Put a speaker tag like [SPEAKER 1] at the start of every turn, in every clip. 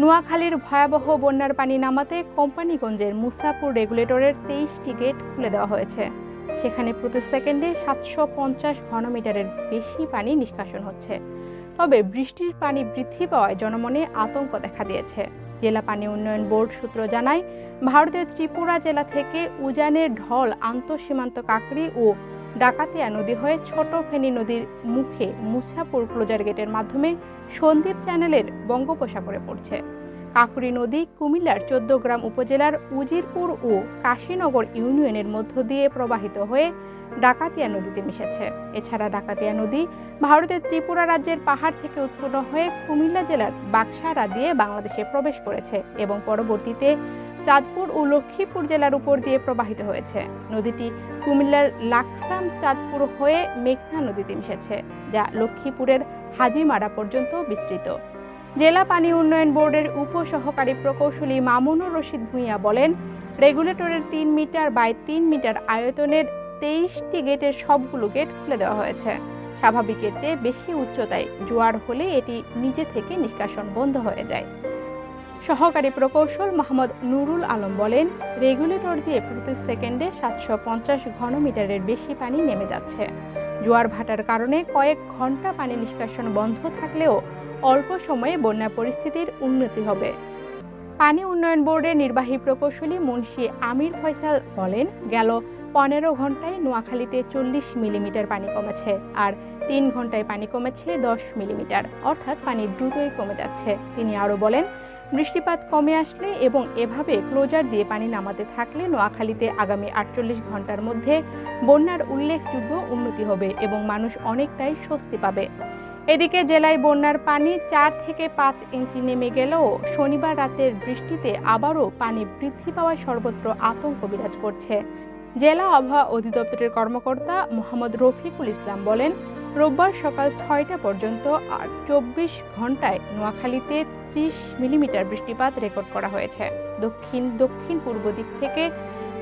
[SPEAKER 1] নোয়াখালীর ভয়াবহ বন্যার পানি নামাতে কোম্পানিগঞ্জের মুসাপুর রেগুলেটরের তেইশটি গেট খুলে দেওয়া হয়েছে। সেখানে প্রতি সেকেন্ডে সাতশো পঞ্চাশ ঘনমিটারের বেশি পানি নিষ্কাশন হচ্ছে। তবে বৃষ্টির পানি বৃদ্ধি পাওয়ায় জনমনে আতঙ্ক দেখা দিয়েছে। জেলা পানি উন্নয়ন বোর্ড সূত্র জানায়, ভারতের ত্রিপুরা জেলা থেকে উজানের ঢল আন্তঃসীমান্ত কাকরি ও ডাকাতিয়া নদী হয়ে ছোট ফেনী নদীর মুখে মুছাপুর ক্লোজার গেটের মাধ্যমে সন্দ্বীপ চ্যানেলের বঙ্গোপসাগরে পড়ছে। কাকুরি নদী, কুমিল্লার চোদ্দগ্রাম উপজেলার উজিরপুর ও কাশীনগর ইউনিয়নের মধ্য দিয়ে প্রবাহিত হয়ে ডাকাতিয়া নদীতে মিশেছে। এছাড়া ডাকাতিয়া নদী ভারতের ত্রিপুরা রাজ্যের পাহাড় থেকে উৎপন্ন হয়ে কুমিল্লা জেলার বাক্সারা দিয়ে বাংলাদেশে প্রবেশ করেছে এবং পরবর্তীতে চাঁদপুর ও লক্ষ্মীপুর জেলার উপর দিয়ে প্রবাহিত হয়েছে। নদীটি কুমিল্লার লাকসাম চাঁদপুর হয়ে মেঘনা নদীতে মিশেছে, যা লক্ষ্মীপুরের হাজিমারা পর্যন্ত বিস্তৃত। জেলা পানি উন্নয়ন বোর্ডের উপসহকারী প্রকৌশলী মামুনুর রশিদ ভূঁইয়া বলেন, রেগুলেটরের তিন মিটার বাই তিন মিটার আয়তনের তেইশটি গেটের সবগুলো গেট খুলে দেওয়া হয়েছে। স্বাভাবিকের চেয়ে বেশি উচ্চতায় জোয়ার হলে এটি নিজে থেকে নিষ্কাশন বন্ধ হয়ে যায়। সহকারী প্রকৌশল মোহাম্মদ নুরুল আলম বলেন, রেগুলেটর দিয়ে প্রতি সেকেন্ডে সাতশো পঞ্চাশ ঘনমিটারের বেশি পানি নেমে যাচ্ছে। জোয়ার ভাটার কারণে কয়েক ঘণ্টা পানি নিষ্কাশন বন্ধ থাকলেও অল্প সময়ে বন্যা পরিস্থিতির উন্নতি হবে। পানি উন্নয়ন বোর্ডের নির্বাহী প্রকৌশলী মুন্সি আমির ফয়সাল বলেন, গেল পনেরো ঘন্টায় নোয়াখালীতে চল্লিশ মিলিমিটার পানি কমেছে আর তিন ঘন্টায় পানি কমেছে দশ মিলিমিটার। অর্থাৎ পানি দ্রুতই কমে যাচ্ছে। তিনি আরও বলেন বৃষ্টিপাত কমে আসলে এবং এভাবে ক্লোজার দিয়ে পানি নামাতে থাকলে নোয়াখালীতে আগামী আটচল্লিশ ঘণ্টার মধ্যে বন্যার উল্লেখযোগ্য উন্নতি হবে এবং মানুষ অনেকটাই স্বস্তি পাবে। এদিকে জেলায় বন্যার পানি চার থেকে পাঁচ ইঞ্চি নেমে গেলেও শনিবার রাতের বৃষ্টিতে আবারও পানি বৃদ্ধি পাওয়ায় সর্বত্র আতঙ্ক বিরাজ করছে। জেলা আবহাওয়া অধিদপ্তরের কর্মকর্তা মোহাম্মদ রফিকুল ইসলাম বলেন, রোববার সকাল ছয়টা পর্যন্ত আর চব্বিশ ঘন্টায় নোয়াখালীতে ত্রিশ মিলিমিটার বৃষ্টিপাত রেকর্ড করা হয়েছে। দক্ষিণ দক্ষিণ পূর্ব দিক থেকে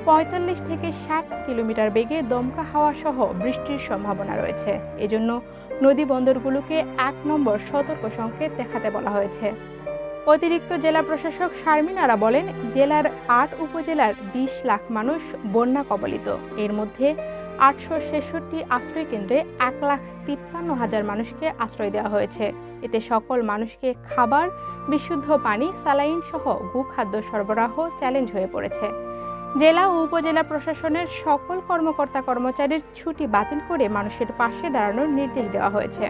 [SPEAKER 1] পঁয়তাল্লিশ থেকে ষাট কিলোমিটার বেগে দমকা হাওয়া সহ বৃষ্টির সম্ভাবনা রয়েছে। এজন্য নদী বন্দরগুলোকে এক নম্বর সতর্ক সংকেত দেখাতে বলা হয়েছে। অতিরিক্ত জেলা প্রশাসক শারমিন আরা বলেন, জেলার আট উপজেলার বিশ লাখ মানুষ বন্যা কবলিত। এর মধ্যে আটশো ছেষট্টি আশ্রয় কেন্দ্রে এক লাখ তিপ্পান্ন হাজার মানুষকে আশ্রয় দেওয়া হয়েছে। এতে সকল মানুষকে খাবার, বিশুদ্ধ পানি, স্যালাইন সহ গুখাদ্য সরবরাহ চ্যালেঞ্জ হয়ে পড়েছে। জেলা ও উপজেলা প্রশাসনের সকল কর্মকর্তা কর্মচারীর ছুটি বাতিল করে মানুষের পাশে দাঁড়ানোর নির্দেশ দেওয়া হয়েছে।